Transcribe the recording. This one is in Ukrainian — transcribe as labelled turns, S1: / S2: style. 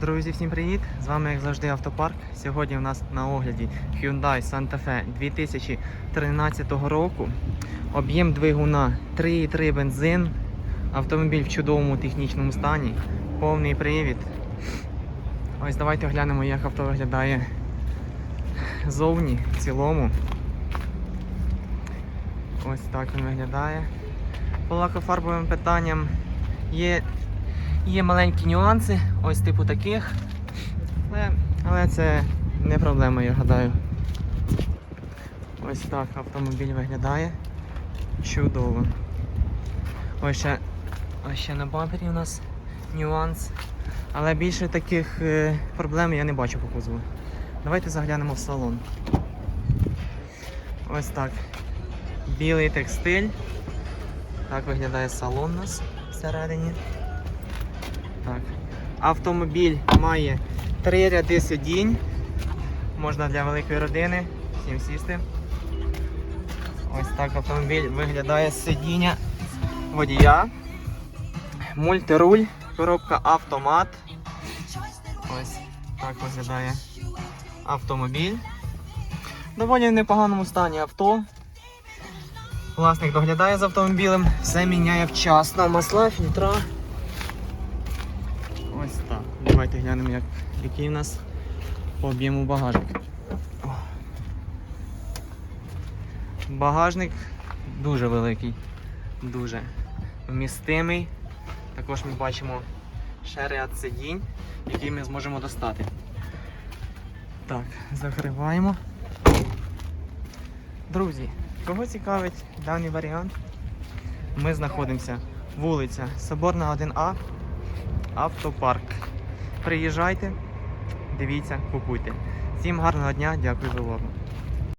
S1: Друзі, всім привіт! З вами як завжди автопарк. Сьогодні у нас на огляді Hyundai Santa Fe 2013 року. Об'єм двигуна 3,3 бензин. Автомобіль в чудовому технічному стані. Повний привід. Ось давайте оглянемо, як авто виглядає зовні, в цілому. Ось так він виглядає. По лакофарбовим питанням є Є маленькі нюанси, ось типу таких. Але, але це не проблема, я гадаю. Ось так автомобіль виглядає. Чудово. Ось ще, ось ще на бампері у нас нюанс. Але більше таких е, проблем я не бачу по кузову. Давайте заглянемо в салон. Ось так. Білий текстиль. Так виглядає салон у нас всередині. Автомобіль має три ряди сидінь. Можна для великої родини всім сісти. Ось так автомобіль виглядає з сидіння водія. Мультируль, коробка автомат. Ось так виглядає автомобіль. Доволі в непоганому стані авто. Власник доглядає за автомобілем, все міняє вчасно. Масла, фільтра. Давайте глянемо, як, який у нас по об'єму багажник. Багажник дуже великий, дуже вмістимий. Також ми бачимо ще ряд сидінь, який ми зможемо достати. Так, закриваємо. Друзі, кого цікавить даний варіант? Ми знаходимося вулиця Соборна 1А. Автопарк. Приїжджайте, дивіться, купуйте. Всім гарного дня, дякую за увагу.